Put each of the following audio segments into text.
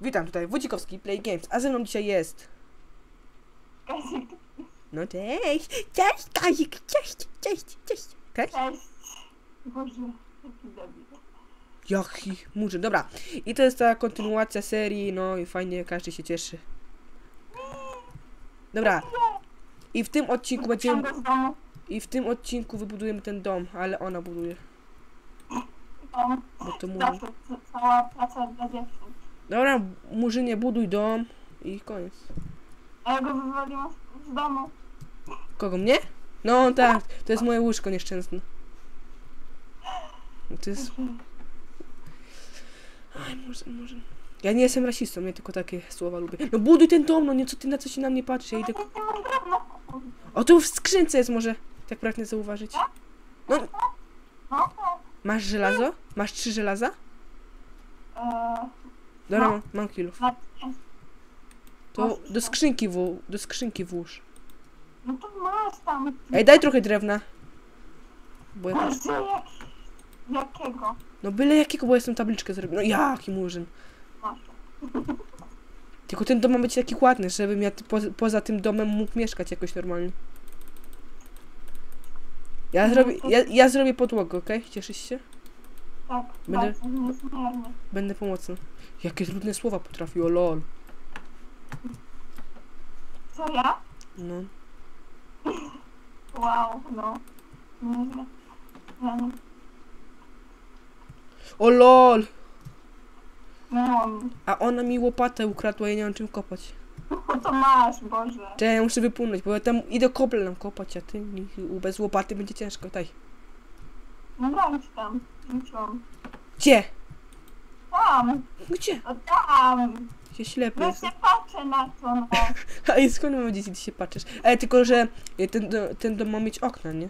Witam tutaj, Wójcikowski Play Games, a ze mną dzisiaj jest... Kazik, No cześć, cześć Kazik, cześć, cześć, cześć. Cześć? cześć. Boże, jaki debil. Jaki murzyn, dobra. I to jest ta kontynuacja serii, no i fajnie, każdy się cieszy. Dobra, i w tym odcinku będziemy... I w tym odcinku wybudujemy ten dom, ale ona buduje, Dom. bo to ca- cała praca dla dziewczyn. Dobra, Murzynie, buduj dom i koniec. A ja go wywaliłam z, domu. Kogo, mnie? No tak, to jest moje łóżko nieszczęsne. To jest... Aj, Murzyn, Murzyn. Ja nie jestem rasistą, ja tylko takie słowa lubię. No buduj ten dom, no nie, co ty na co się na mnie patrzysz, ja idę... Mam drewna. O, tu w skrzynce jest może, tak pragnę zauważyć. No, No tak. masz żelazo? Masz trzy żelaza? Eee, Dobra, No. mam, mam kilów. na To do skrzynki włó- do skrzynki włóż. No to masz tam. Ej, daj trochę drewna. Bo ja... Jak... Jakiego? No byle jakiego, bo jestem tabliczkę zrobił. No jaki murzyn. Tylko ten dom ma być taki ładny, żebym ja po, poza tym domem mógł mieszkać jakoś normalnie. Ja No, zrobię, ja, ja zrobię podłogę, okej? Cieszysz się? Tak, Będę- bardzo niezmiernie. Będę pomocny. Jakie trudne słowa potrafił, o lol. Co ja? No. Wow, no. Nieźle. Ja nie O lol! miałam. A ona mi łopatę ukradła, ja nie mam czym kopać. No to masz, Boże. Czekaj, ja muszę wypłynąć, bo ja tam idę koblem kopać, a ty bez łopaty będzie ciężko. Daj. No dam ci tam. Rzuciłam. Gdzie? Tam, Gdzie? no tam. Się ślepy No się patrzę na to, no. A i skąd mam wiedzieć, gdzie się patrzysz? Ale tylko, że ten, do- ten dom ma mieć okna, nie?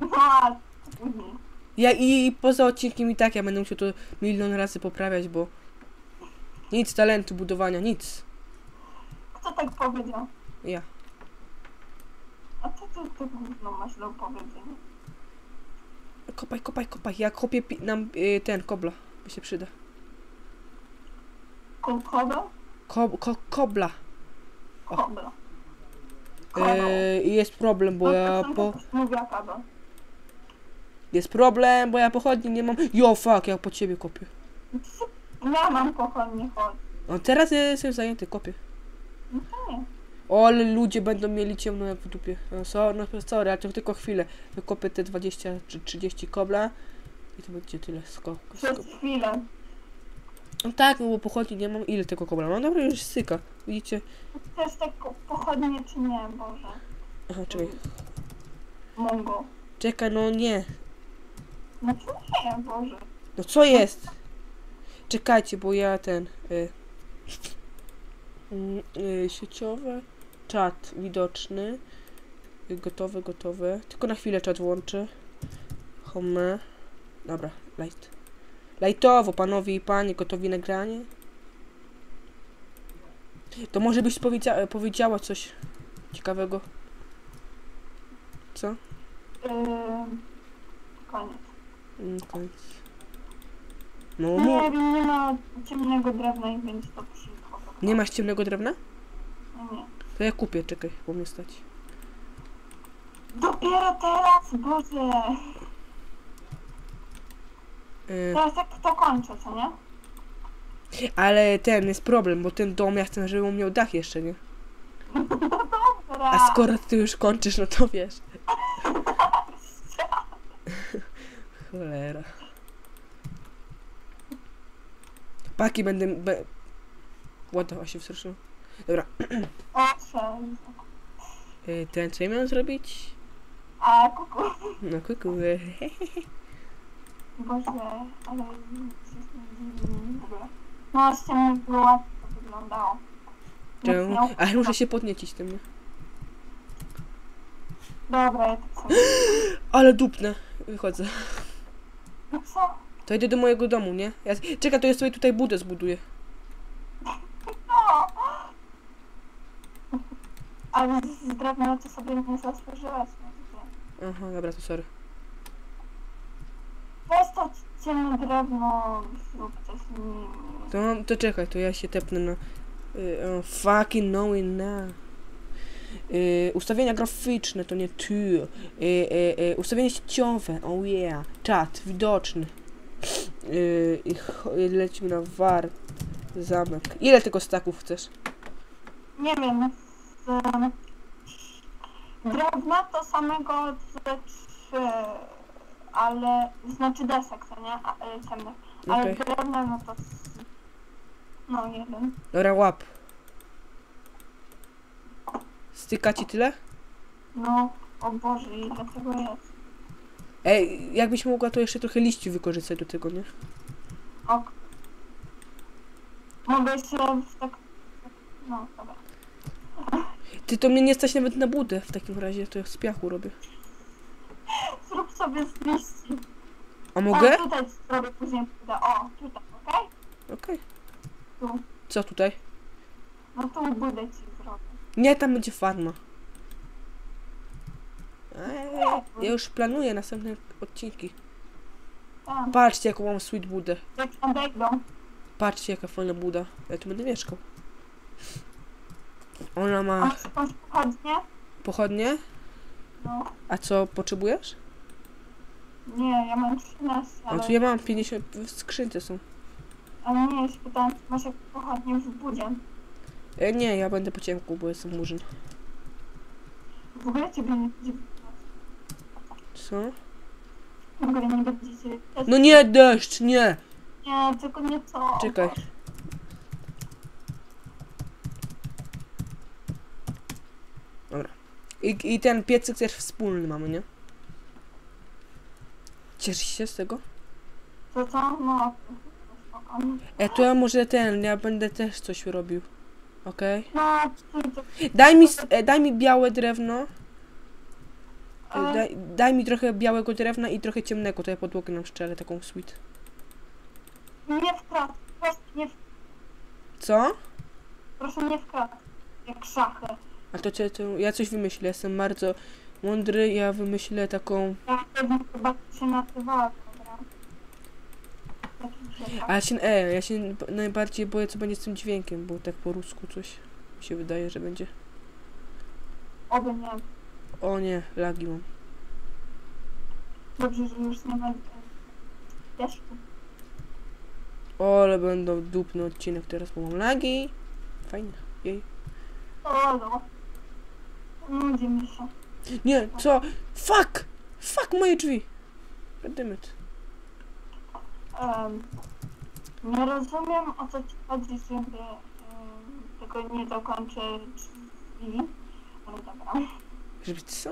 No, a później. Ja i poza odcinkiem i tak ja będę musiał to milion razy poprawiać, bo nic talentu budowania, nic. Kto tak powiedział? Ja. A co ty, ty gówno masz do powiedzenia? Kopaj, kopaj, kopaj. Ja kopię pi- nam y, ten kobla, by się przyda. Kokoda? Ko, ko, kobla. O. Y, I jest problem, bo No, ja są po... Jest problem, bo ja pochodni nie mam. Jo, fuck, ja po ciebie kopię. Ja mam pochodnie chodź. No teraz jestem zajęty, kopię. No nie. O, ale ludzie będą mieli ciemno jak w dupie. No, sorry, no, sorry, ale to tylko chwilę. Wykopię te 20 czy 30 kobla i to będzie tyle skok. Przez chwilę. No tak, no bo pochodni nie mam. Ile tego kobla mam? Dobra, już syka. Widzicie? Chcesz tak pochodnie czy nie, Boże? Aha, czekaj. Mongo. Czekaj, no nie. No to nie, Boże. No co jest? Czekajcie, bo ja ten... Y, mm, y, sieciowe. Czat widoczny. Y, gotowe, gotowe. Tylko na chwilę czat włączę. Home. Dobra, light. Lightowo, panowie i panie, gotowi na granie? To może byś powiedzia powiedziała coś ciekawego. Co? Yy, koniec. Mm, koniec. No, No nie nie ma ciemnego drewna i będzie to przyjechał. nie masz ciemnego drewna? Nie. To ja kupię, czekaj, bo mnie stać. Dopiero teraz, Boże. Y, Teraz tak to kończę, co nie? ale ten jest problem, bo ten dom ja chcę, żeby on miał dach jeszcze, nie? Dobra. A skoro ty już kończysz, no to wiesz. Cholera. Paki będę... Be... Ładno się wstrzymał. Dobra, y, ten co ja miałem zrobić? A kuku. No kuku. Boże, ale... Dobra. No, z ciemnego łatwo to wyglądało. Czemu? Mocno. Ale muszę się podniecić tym, nie? Dobra, ja tak sobie... Ale dupnę. Wychodzę. No co? To idę do mojego domu, nie? Ja... Czekaj, to ja sobie tutaj budę zbuduję. No! Ale z drewna to sobie nie zasłużyłaś. nie? Aha, dobra, to sorry. To ciemne drewno, zrób coś z nim. To, to czekaj, to ja się tepnę na... Y, fucking knowing now. Y, ustawienia graficzne to nie tu. Y, y, y, ustawienia sieciowe, oh yeah. Czat, widoczny. Y, i ch- y, lecimy na war. Zamek. Ile tylko staków chcesz? Nie wiem, drewna to samego ze trzy, ale znaczy desek, to nie? A, e, ciemnych. Ale Okej. drewna no to z, no jeden. Dobra, łap. Styka ci tyle? No, o Boże, ile tego jest. Ej, jakbyś mogła to jeszcze trochę liści wykorzystać do tego, nie? Ok. Mogę w tak... No, dobra. Ty to mnie nie stać nawet na budę w takim razie, to ja z piachu robię. Zrób sobie z liści. A mogę? O, tutaj zrobię później budę. O, tutaj, okej? Okej. Tu. Co tutaj? No tu budę ci zrobię. Nie, tam będzie farma. Ej, ja już planuję następne odcinki. Tam, Patrzcie, jaką mam sweet budę. jak nadejdą. Patrzcie, jaka fajna buda. Ja tu będę mieszkał. Ona ma Masz jakąś pochodnię? pochodnie. No. A co potrzebujesz? Nie, ja mam 13, O, ale... tu ja mam 50 w skrzynce są. Ale nie, ja się pytałam, czy masz jakąś pochodnię w budzie. E, nie, ja będę po ciemku, bo jestem murzyn. W ogóle ciebie nie będzie... Co? W ogóle nie będzie cię... No nie, deszcz, nie! Nie, tylko nie to. Czekaj. Dobra. I, I ten piecyk też wspólny mamy, nie? Cieszysz się z tego? To co? No. E, to ja może ten, ja będę też coś robił. Okej? No, ty, to... Daj mi, e, daj mi białe drewno. E, Ale- daj, daj mi trochę białego drewna i trochę ciemnego, to ja podłogę nam szczelę, taką sweet. Nie wkradł. Nie, w- Co? proszę nie wkradł. Jak szachy. A to, cię- to ja coś wymyślę, jestem bardzo mądry, ja wymyślę taką... Ja wtedy chyba się nazywała, dobra? A ja się, e, ja się najbardziej boję, co będzie z tym dźwiękiem, bo tak po rusku coś mi się wydaje, że będzie. Oby nie. O nie, lagi mam. Dobrze, że już nie ma deszczu. O, ale będą dupny odcinek teraz, bo mam lagi. Fajnie, jej. O, no. Nudzi mi się. Nie, co? Fuck! Fuck, moje drzwi! Goddammit. Um, nie rozumiem o co ci chodzi, żeby um, tego nie dokończyć drzwi. Ale dobra. Żeby co?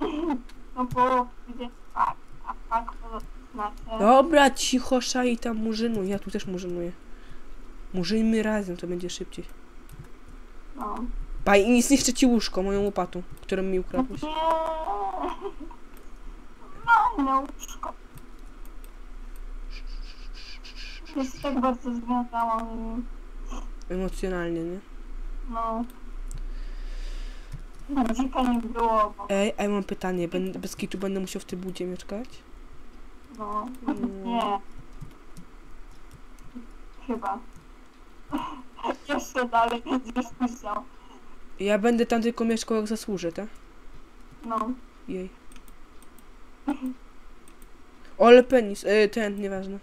No bo gdzie tak, a tak to znaczy. Dobra, cicho, szai tam murzynu. Ja tu też murzynuję. Murzyjmy razem, to będzie szybciej. No. Baj, i zniszczę ci łóżko moją łopatą, którą mi No ukradłeś. nie. No, no, łóżko. Ja się tak bardzo związałam. Emocjonalnie, nie? No. No, dzika nie było, bo Ej, a ja mam pytanie, będę, bez kitu będę musiał w tej budzie mieszkać? no, Mm. nie. Chyba. Jeszcze dalej z dyskusją. Ja będę tam tylko mieszkał jak zasłużę, tak? No. Jej. Ole penis, e, ten, nieważne.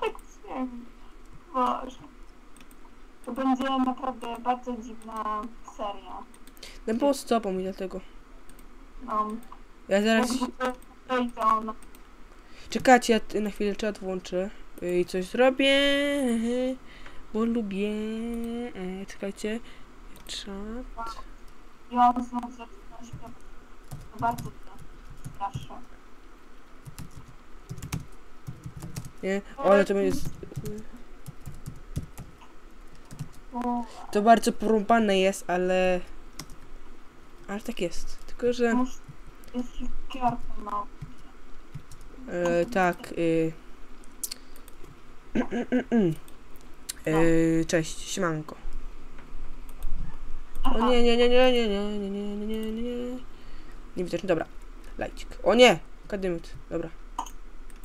Tak. Boże. To będzie naprawdę bardzo dziwna seria. No było z tobą i dlatego. No. Ja zaraz... Ona. Czekajcie, ja na chwilę czat włączę i coś zrobię, bo lubię. E, czekajcie. Czat. On znów zaczyna bardzo to straszy. Nie? O, ale to jest... To bardzo porąbane jest, ale... Ale tak jest. Tylko, że... Jest now. E, tak. Y... E, cześć, siemanko. O nie, nie, nie, nie, nie, nie, nie, nie, nie, nie, nie, nie. Nie widoczny, dobra. Lajcik. O nie! Kadymut, dobra.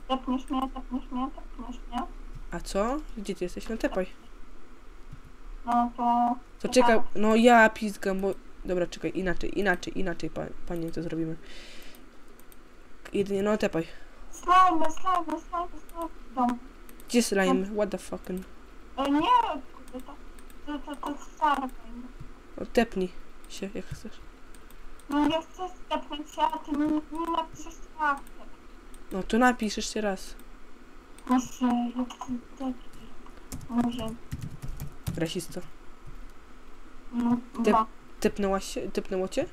Tepniesz mnie, tepniesz mnie, tepniesz mnie. A co? Gdzie ty jesteś? No tepaj. No to... To czekaj, no ja pizgam, bo... Dobra, czekaj, inaczej, inaczej, inaczej, pa, panie, to zrobimy. Jedynie, no tepaj. Slajmy, slajmy, slajmy. Dom. Gdzie slime? What the fucking... E, nie, kurde, to, to, to, to jest stare fajne. No tepnij się, jak chcesz. No ja chcę stepnąć się, a ty mi nie napiszesz tak. No to napisz jeszcze raz. Proszę, jak ty taki. Może, Rasisto. no, Tep- dwa. Tepnęłaś się? Tepnęło cię?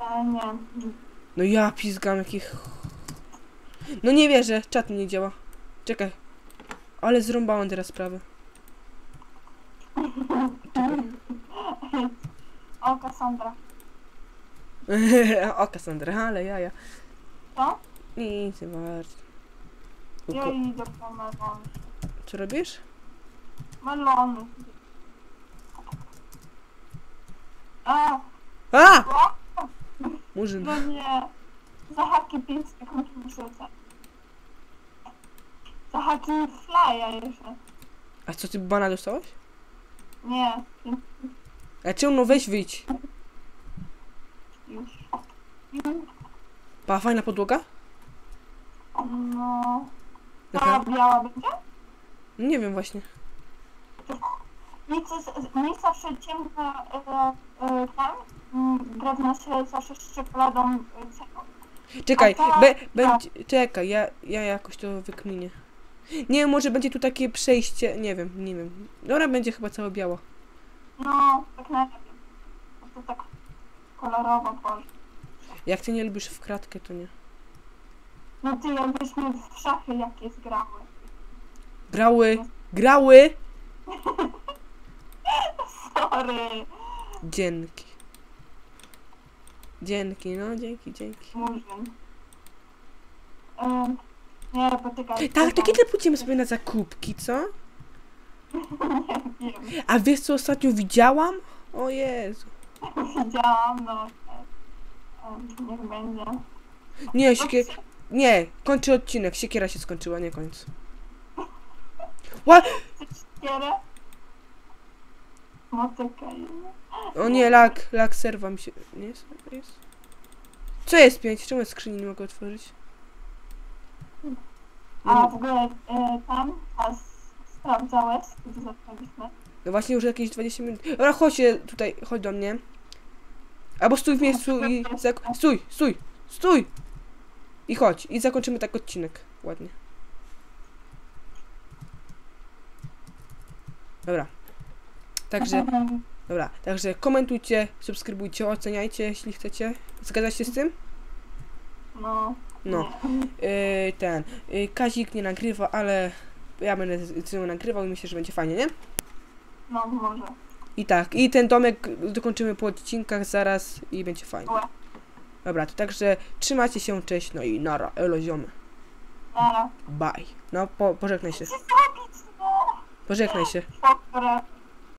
E, nie. No ja pizgam jakich... No nie wierzę, czat nie działa. Czekaj. Ale zrąbałem teraz sprawę. O, Cassandra. o, Kassandra, ale jaja. Co? Nic nie warto. Ja idę po melony. Co robisz? Melony. A, A! Murzyn. no nie. Za haki 5 sekund wyrzucę. Za haki flya jeszcze. A co, ty bana dostałeś? Nie, czemu no weź wyjdź. już. Pa, fajna podłoga? No. Ta Naprawdę? biała będzie? No Nie wiem właśnie. Mi, co- mi zawsze ciemne e, e, tam, mm, drewno się zawsze z czekoladą e. Czekaj, ta- be, będzie, czekaj, ja, ja jakoś to wykminię. Nie wiem, może będzie tu takie przejście, nie wiem, nie wiem. Dobra, będzie chyba cała biała. No, tak najlepiej. Bo to tak kolorowo tworzy. Jak ty nie lubisz w kratkę, to nie. No ty jakbyśmy w szachy jakieś grały. Grały, grały! Sorry, Dzięki. Dzięki, no dzięki, dzięki. murzyn. Ym, nie, poczekaj. Tak, to kiedy pójdziemy sobie na zakupki, co? Nie wiem, A wiesz co ostatnio widziałam? O Jezu. widziałam, no. Niech będzie. Nie, siekier... Nie, kończy odcinek. Siekiera się skończyła, nie końc. What? Kierę? Motykaj. O nie, lak, lak serwa mi się... Nie jest? jest? Co jest pięć? Czemu skrzyni nie mogę otworzyć? A w ogóle e, tam, a sprawdzałeś, kiedy zaczęliśmy? no właśnie już jakieś 20 minut. Dobra, chodź się tutaj, chodź do mnie. Albo stój w miejscu i... Zak... Stój, stój, stój! I chodź, i zakończymy tak odcinek. Ładnie. Dobra. Także, dobra, także komentujcie, subskrybujcie, oceniajcie, jeśli chcecie. Zgadzacie się z tym? No. No. Yy, ten. Yy, Kazik nie nagrywa, ale ja będę nią nagrywał i myślę, że będzie fajnie, nie? No, może. I tak, i ten domek dokończymy po odcinkach zaraz i będzie fajnie. Dobra, to także trzymajcie się, cześć, no i nara, elo ziomy. Nara. Bye. No, po, pożegnaj się. No? Pożegnaj się.